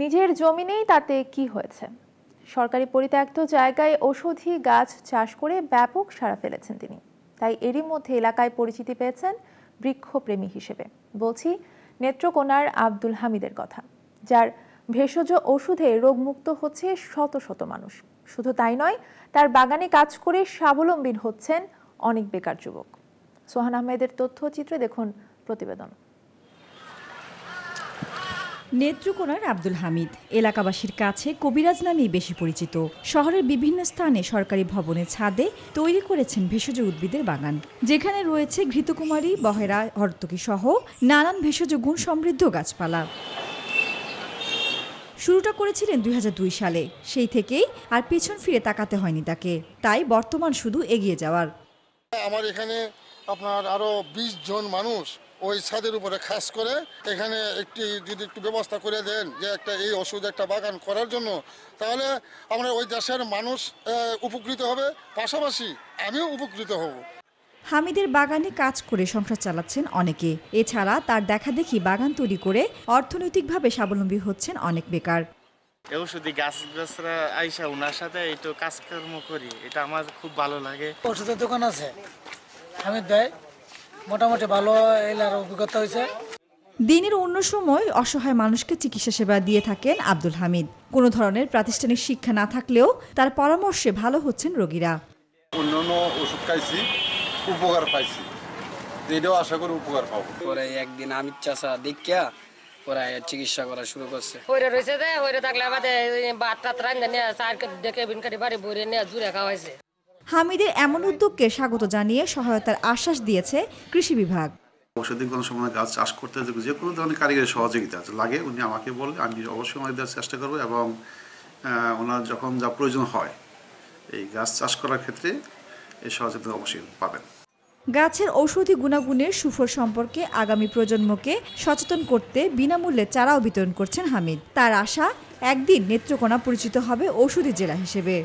নিজের জমি নেই তাতে কি হয়েছে? সরকারি পরিত্যক্ত জায়গায় ঔষধি গাছ চাষ করে ব্যাপক সাড়া ফেলেছেন তিনি। তাই এরই মধ্যে এলাকায় পরিচিতি পেয়েছেন বৃক্ষপ্রেমী হিসেবে। বলছি, নেত্রকোনার আব্দুল হামিদের কথা, যার ভেষজ ওষুধে রোগমুক্ত হচ্ছে শত শত মানুষ। শুধু তাই নয়, তার বাগানে কাজ করে স্বাবলম্বী হচ্ছেন অনেক বেকার যুবক। সোহান আহমেদের তথ্যচিত্রে দেখুন প্রতিবেদন। নেত্রকোনার আব্দুল হামিদ। এলাকাবাসীর কাছে কবিরাজ নামেই বেশি পরিচিত। শহরের বিভিন্ন স্থানে সরকারি ভবনের ছাদে তৈরি করেছেন ভেষজ উদ্ভিদের বাগান। যেখানে রয়েছে ঘৃতকুমারী, বহেরা, হর্তকী সহ নানান ভেষজ গুণ সমৃদ্ধ গাছপালা। শুরুটা করেছিলেন দুই হাজার দুই সালে। সেই থেকেই আর পেছন ফিরে তাকাতে হয়নি তাকে। তাই বর্তমান শুধু এগিয়ে যাওয়ার। আমার এখানে আপনার আরও বিশ জন মানুষ ওই ছাদের উপরে খাস করে এখানে একটি যদি একটু ব্যবস্থা করে দেন যে একটা এই ওষুধ একটা বাগান করার জন্য তাহলে আমরা ওই দেশের মানুষ উপকৃত হবে। পাশাপাশি আমিও উপকৃত হব। হামিদের বাগানে কাজ করে সংসার চালাচ্ছেন অনেকে। এছাড়া তার দেখাদেখি বাগান তৈরি করে অর্থনৈতিকভাবে স্বাবলম্বী হচ্ছেন অনেক বেকার। এই ওষুধি গাছ গাছরা আইসা ওনার সাথে একটু কাজকর্ম করি এটা আমার খুব ভালো লাগে। ওষুধের দোকান আছে। হামিদ ভাই মোটামুটি ভালো এলার অভিজ্ঞতা হয়েছে। দিনের অন্য সময় অসহায় মানুষকে চিকিৎসা সেবা দিয়ে থাকেন আব্দুল হামিদ। কোনো ধরনের প্রাতিষ্ঠানিক শিক্ষা না থাকলেও তার পরামর্শে ভালো হচ্ছেন রোগীরা। অন্যান্য ওষুধ খাইছি উপকার পাইছি। এটাও আশা করি উপকার পাবো। পরে একদিন আমির চাষা দেখিয়া পরে চিকিৎসা করা শুরু করছে। হইরে রয়েছে দে হইরে থাকলে আমাদের বাট টাত রান্ধে নিয়ে সারকে ডেকে বিনকারি বাড়ি বইরে নিয়ে জুড়ে খাওয়াইছে। হামিদের এমন উদ্যোগকে স্বাগত জানিয়ে সহায়তার আশ্বাস দিয়েছে কৃষি বিভাগ। ঔষধি কোনো সময় গাছ চাষ করতে যে কোনো ধরনের কারিগরি সহযোগিতা লাগে উনি আমাকে বললে আমি অবশ্যই আমাদের দেওয়ার চেষ্টা করব এবং ওনার যখন যা প্রয়োজন হয় এই গাছ চাষ করার ক্ষেত্রে এই সহযোগিতা অবশ্যই পাবেন। গাছের ঔষধি গুণাগুণের সুফল সম্পর্কে আগামী প্রজন্মকে সচেতন করতে বিনামূল্যে চারাও বিতরণ করছেন হামিদ। তার আশা একদিন নেত্রকোনা পরিচিত হবে ঔষধি জেলা হিসেবে।